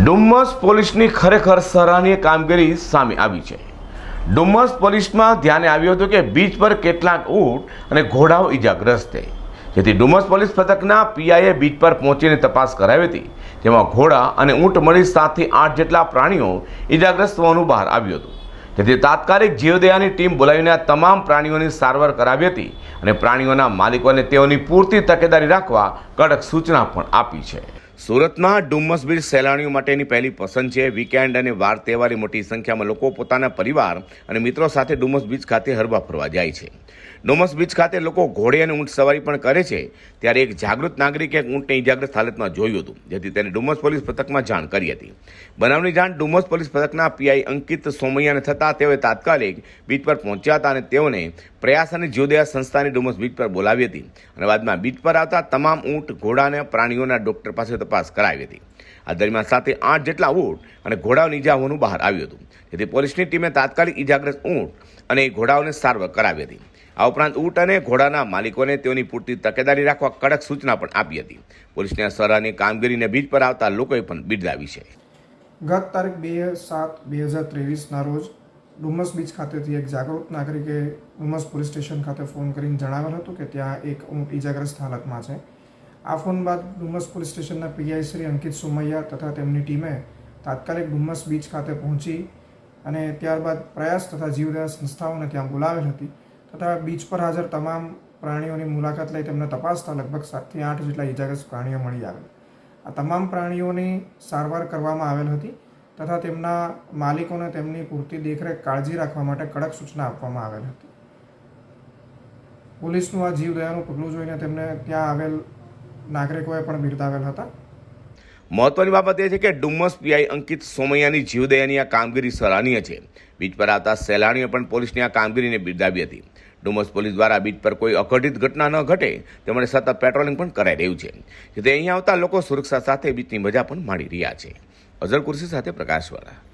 ડુમ્મસ પોલીસની ખરેખર સરાહનીય કામગીરી સામે આવી છે. ડુમ્મસ પોલીસમાં ધ્યાને આવ્યું હતું કે બીચ પર કેટલાક ઊંટ અને ઘોડાઓ ઈજાગ્રસ્ત થઈ જેથી ડુમ્મસ પોલીસ પથકના પીઆઈએ બીચ પર પહોંચીને તપાસ કરાવી હતી. જેમાં ઘોડા અને ઊંટ મળી સાતથી આઠ જેટલા પ્રાણીઓ ઈજાગ્રસ્ત હોવાનું બહાર આવ્યું હતું. જેથી તાત્કાલિક જીવદયાની ટીમ બોલાવીને તમામ પ્રાણીઓની સારવાર કરાવી હતી અને પ્રાણીઓના માલિકોને તેઓની પૂરતી તકેદારી રાખવા કડક સૂચના પણ આપી છે. સુરતમાં ડુમ્મસ બીચ સહેલાણીઓ માટેની પહેલી પસંદ છે. વીકેન્ડ અને વાર તહેવારે મોટી સંખ્યામાં લોકો પોતાના પરિવાર અને મિત્રો સાથે ડુમ્મસ બીચ ખાતે હરવા ફરવા જાય છે. ડુમ્મસ બીચ ખાતે લોકો ઘોડે અને ઊંટ સવારી પણ કરે છે. ત્યારે એક જાગૃત નાગરિકે એક ઊંટને ઇજાગ્રસ્ત હાલતમાં જોયું હતું, જેથી તેને ડુમ્મસ પોલીસ પથકમાં જાણ કરી હતી. બનાવની જાણ ડુમ્મસ પોલીસ પથકના પીઆઈ અંકિત સોમૈયાને થતાં તેઓએ તાત્કાલિક બીચ પર પહોંચ્યા હતા અને તેઓને પ્રયાસ અને જીવદયા સંસ્થાની ડુમ્મસ બીચ પર બોલાવી હતી. અને બાદમાં બીચ પર આવતા તમામ ઊંટ ઘોડા અને પ્રાણીઓના ડોક્ટર પાસે તપાસ કરાવી હતી. આ દરમિયાન સાથે આઠ જેટલા ઊંટ અને ઘોડાઓની ઈજા હોવાનું બહાર આવ્યું હતું. જેથી પોલીસની ટીમે તાત્કાલિક ઈજાગ્રસ્ત ઊંટ અને ઘોડાઓને સારવાર કરાવી હતી. આ ઉપરાંત ઊંટ અને ઘોડાના માલિકોને તેઓની પૂરતી તકેદારી રાખવા કડક સૂચના પણ આપી હતી. પોલીસની આ સરાહની કામગીરીને બીચ પર આવતા લોકોએ પણ બિરદાવી છે. ગત તારીખ બે સાત બે હજાર ત્રેવીસના રોજ ડુમસ બીચ ખાતેથી એક જાગૃત નાગરિકે ડુમસ પોલીસ સ્ટેશન ખાતે ફોન કરીને જણાવેલ હતું કે ત્યાં એક ઊંટ ઇજાગ્રસ્ત હાલતમાં છે. આ ફોન બાદ ડુમસ પોલીસ સ્ટેશનના પીઆઈ શ્રી અંકિત સોમૈયા તથા તેમની ટીમે તાત્કાલિક ડુમસ બીચ ખાતે પહોંચી અને ત્યારબાદ પ્રયાસ તથા જીવદયા સંસ્થાઓને ત્યાં બોલાવેલ હતી તથા બીચ પર હાજર તમામ પ્રાણીઓની મુલાકાત લઈ તેમને તપાસતા લગભગ સાતથી આઠ જેટલા ઇજાગ્રસ્ત પ્રાણીઓ મળી આવેલ. આ તમામ પ્રાણીઓની સારવાર કરવામાં આવેલ હતી તથા તેમના માલિકોને તેમની પૂરતી દેખરેખ કાળજી રાખવા માટે કડક સૂચના આપવામાં આવેલ હતી. પોલીસનું આ જીવદયાનું પગલું જોઈને તેમને ત્યાં આવેલ નાગરિકોએ પણ બિરદાવેલ હતા. મહત્વની બાબત એ છે કે ડુમ્મસ પીઆઈ અંકિત સોમૈયાની જીવદયાની આ કામગીરી સરાહનીય છે. બીચ પર આવતા સહેલાણીઓ પણ પોલીસની આ કામગીરીને બિરદાવી હતી. ડુમસ પોલીસ દ્વારા બીચ પર કોઈ અઘટિત ઘટના ન ઘટે તે માટે સતત પેટ્રોલિંગ પણ કરાઈ રહ્યું છે. જેથી અહીં આવતા લોકો સુરક્ષા સાથે બીચની મજા પણ માણી રહ્યા છે. અઝર કુર્સી સાથે પ્રકાશવાળા.